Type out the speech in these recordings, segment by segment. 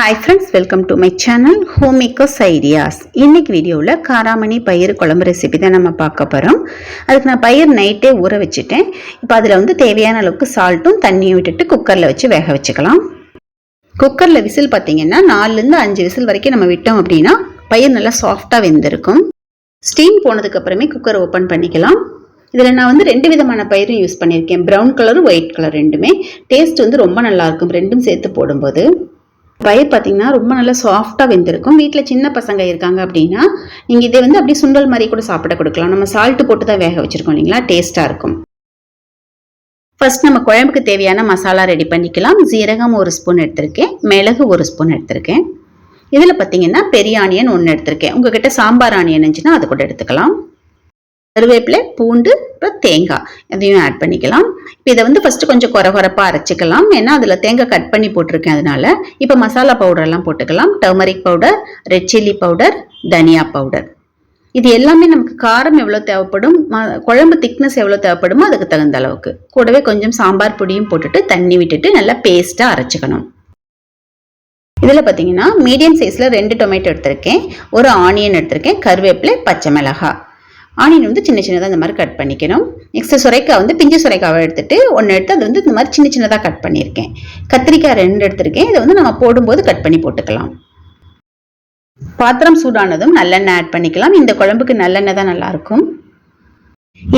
Hi friends welcome to my channel home ideas இன்னைக்கு வீடியோவில் காராமணி பயிர் குழம்பு ரெசிபி தான் நம்ம பார்க்க போகிறோம் அதுக்கு நான் பயிர் நைட்டே ஊற வச்சுட்டேன். இப்போ அதில் வந்து தேவையான அளவுக்கு சால்ட்டும் தண்ணியும் விட்டுட்டு குக்கரில் வச்சு வேக வச்சுக்கலாம். குக்கரில் விசில் பார்த்தீங்கன்னா நாலுலேருந்து அஞ்சு விசில் வரைக்கும் நம்ம விட்டோம் அப்படின்னா பயிர் நல்லா சாஃப்டாக வெந்திருக்கும். ஸ்டீம் போனதுக்கப்புறமே குக்கர் ஓப்பன் பண்ணிக்கலாம். இதில் நான் வந்து ரெண்டு விதமான பயிரும் யூஸ் பண்ணியிருக்கேன். ப்ரௌன் கலரும் ஒயிட் கலர் ரெண்டுமே. டேஸ்ட் வந்து ரொம்ப நல்லாயிருக்கும் ரெண்டும் சேர்த்து போடும்போது. பயிர் பார்த்தீங்கன்னா ரொம்ப நல்லா சாஃப்டாக வெந்திருக்கும். வீட்டில் சின்ன பசங்க இருக்காங்க அப்படின்னா நீங்கள் இதை வந்து அப்படியே சுண்டல் மாதிரி கூட சாப்பிட கொடுக்கலாம். நம்ம சால்ட்டு போட்டு தான் வேக வச்சுருக்கோம் இல்லைங்களா? டேஸ்ட்டாக இருக்கும். ஃபர்ஸ்ட் நம்ம குழம்புக்கு தேவையான மசாலா ரெடி பண்ணிக்கலாம். ஜீரகம் ஒரு ஸ்பூன் எடுத்திருக்கேன். மிளகு ஒரு ஸ்பூன் எடுத்திருக்கேன். இதில் பார்த்தீங்கன்னா பெரிய ஆனியன் ஒன்று எடுத்திருக்கேன். உங்ககிட்ட சாம்பார் ஆனியன் இருந்துச்சுன்னா அது கூட எடுத்துக்கலாம். கருவேப்பிலை பூண்டு அப்புறம் தேங்காய். இதையும் ஆட் பண்ணிக்கலாம். இப்போ இதை வந்து ஃபஸ்ட்டு கொஞ்சம் குறை குறைப்பாக அரைச்சிக்கலாம். ஏன்னா அதில் தேங்காய் கட் பண்ணி போட்டிருக்கேன் அதனால. இப்போ மசாலா பவுடர்லாம் போட்டுக்கலாம். Turmeric powder red chilli powder தனியா பவுடர் இது எல்லாமே நமக்கு காரம் எவ்வளோ தேவைப்படும் குழம்பு திக்னஸ் எவ்வளோ தேவைப்படுமோ அதுக்கு தகுந்த அளவுக்கு. கூடவே கொஞ்சம் சாம்பார் பொடியும் போட்டுட்டு தண்ணி விட்டுட்டு நல்லா பேஸ்ட்டாக அரைச்சிக்கணும். இதில் பார்த்தீங்கன்னா மீடியம் சைஸில் ரெண்டு டொமேட்டோ எடுத்திருக்கேன். ஒரு ஆனியன் எடுத்திருக்கேன். கருவேப்பிலை பச்சை மிளகாய். ஆனியன் வந்து சின்ன சின்னதாக இந்த மாதிரி கட் பண்ணிக்கணும். நெக்ஸ்ட் சுரைக்காய் வந்து பிஞ்சு சுரைக்காவை எடுத்துட்டு ஒன்று எடுத்து அது வந்து இந்த மாதிரி சின்ன சின்னதாக கட் பண்ணியிருக்கேன். கத்திரிக்காய் ரெண்டு எடுத்திருக்கேன். இதை வந்து நம்ம போடும்போது கட் பண்ணி போட்டுக்கலாம். பாத்திரம் சூடானதும் நல்லெண்ணெய் ஆட் பண்ணிக்கலாம். இந்த குழம்புக்கு நல்லெண்ணெய் தான் நல்லாயிருக்கும்.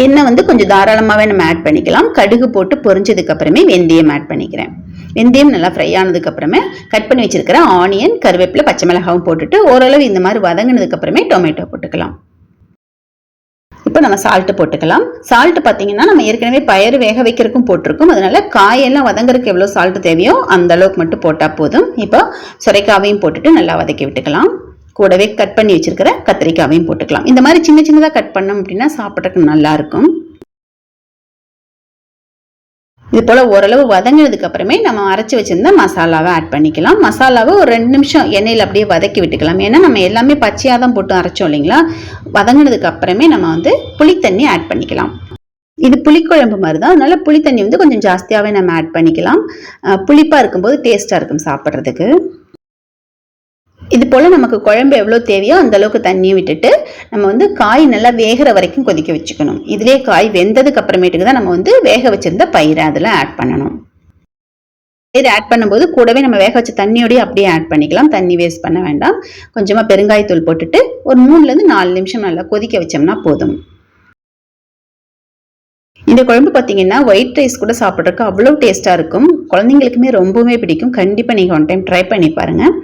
எண்ணெய் வந்து கொஞ்சம் தாராளமாகவே நம்ம ஆட் பண்ணிக்கலாம். கடுகு போட்டு பொரிஞ்சதுக்கு அப்புறமே வெந்தயம் ஆட் பண்ணிக்கிறேன். வெந்தயம் நல்லா ஃப்ரை ஆனதுக்கு அப்புறமே கட் பண்ணி வச்சிருக்கிற ஆனியன் கருவேப்பிலை பச்சை மிளகாவும் போட்டுட்டு ஓரளவு இந்த மாதிரி வதங்கினதுக்கு அப்புறமே டொமேட்டோ போட்டுக்கலாம். இப்போ நம்ம சால்ட்டு போட்டுக்கலாம். சால்ட்டு பார்த்தீங்கன்னா நம்ம ஏற்கனவே பயிர் வேக வைக்கிறதுக்கும் போட்டிருக்கோம். அதனால காயெல்லாம் வதங்குறதுக்கு எவ்வளோ சால்ட்டு தேவையோ அந்த அளவுக்கு மட்டும் போட்டால் போதும். இப்போ சுரைக்காவையும் போட்டுட்டு நல்லா வதக்கி விட்டுக்கலாம். கூடவே கட் பண்ணி வச்சிருக்கிற கத்திரிக்காவையும் போட்டுக்கலாம். இந்த மாதிரி சின்ன சின்னதாக கட் பண்ணோம் அப்படின்னா சாப்பிட்றதுக்கு நல்லாயிருக்கும் இது போல் ஓரளவு வதங்கினதுக்கு அப்புறமே நம்ம அரைச்சி வச்சுருந்த மசாலாவை ஆட் பண்ணிக்கலாம். மசாலாவை ஒரு ரெண்டு நிமிஷம் எண்ணெயில் அப்படியே வதக்கி விட்டுக்கலாம். ஏன்னா நம்ம எல்லாமே பச்சையாக தான் போட்டு அரைச்சோம் இல்லைங்களா? வதங்கினதுக்கு அப்புறமே நம்ம வந்து புளித்தண்ணி ஆட் பண்ணிக்கலாம். இது புளிக்குழம்பு மாதிரி தான் அதனால புளித்தண்ணி வந்து கொஞ்சம் ஜாஸ்தியாகவே நம்ம ஆட் பண்ணிக்கலாம். புளிப்பாக இருக்கும்போது டேஸ்ட்டாக இருக்கும் சாப்பிட்றதுக்கு. இது போல் நமக்கு குழம்பு எவ்வளோ தேவையோ அந்த அளவுக்கு தண்ணியை விட்டுட்டு நம்ம வந்து காய் நல்லா வேகிற வரைக்கும் கொதிக்க வச்சுக்கணும். இதிலே காய் வெந்ததுக்கு அப்புறமேட்டுக்கு தான் நம்ம வந்து வேக வச்சிருந்த பயிரை அதில் ஆட் பண்ணணும். பயிர் ஆட் பண்ணும்போது கூடவே நம்ம வேக வச்ச தண்ணியோடய அப்படியே ஆட் பண்ணிக்கலாம். தண்ணி வேஸ்ட் பண்ண வேண்டாம். கொஞ்சமாக பெருங்காயத்தூள் போட்டுட்டு ஒரு மூணுலேருந்து நாலு நிமிஷம் நல்லா கொதிக்க வச்சோம்னா போதும். இந்த குழம்பு பார்த்தீங்கன்னா ஒயிட் ரைஸ் கூட சாப்பிட்றதுக்கு அவ்வளோ டேஸ்ட்டாக இருக்கும். குழந்தைங்களுக்குமே ரொம்பவுமே பிடிக்கும். கண்டிப்பாக நீங்கள் ஒன் டைம் ட்ரை பண்ணி பாருங்கள்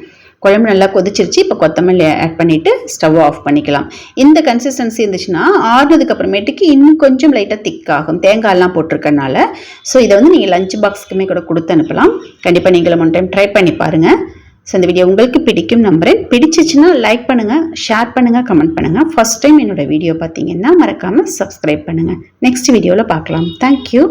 குழம்பு நல்லா கொதிச்சிருச்சு. இப்போ கொத்தமல்லி ஆட் பண்ணிவிட்டு ஸ்டவ் ஆஃப் பண்ணிக்கலாம். இந்த கன்சிஸ்டன்சி இருந்துச்சுன்னா ஆறுனதுக்கு அப்புறமேட்டுக்கு இன்னும் கொஞ்சம் லைட்டாக திக் ஆகும். தேங்காயெல்லாம் போட்டிருக்கனால ஸோ இதை வந்து நீங்கள் லஞ்ச் பாக்ஸ்க்குமே கூட கொடுத்து அனுப்பலாம். கண்டிப்பாக நீங்களும் ஒன் டைம் ட்ரை பண்ணி பாருங்கள் ஸோ இந்த வீடியோ உங்களுக்கு பிடிக்கும் நம்புகிறேன் பிடிச்சிச்சுன்னா லைக் பண்ணுங்கள் ஷேர் பண்ணுங்கள் கமெண்ட் பண்ணுங்கள் ஃபஸ்ட் டைம் என்னோடய வீடியோ பார்த்தீங்கன்னா மறக்காமல் சப்ஸ்கிரைப் பண்ணுங்கள் நெக்ஸ்ட் வீடியோவில் பார்க்கலாம். தேங்க்யூ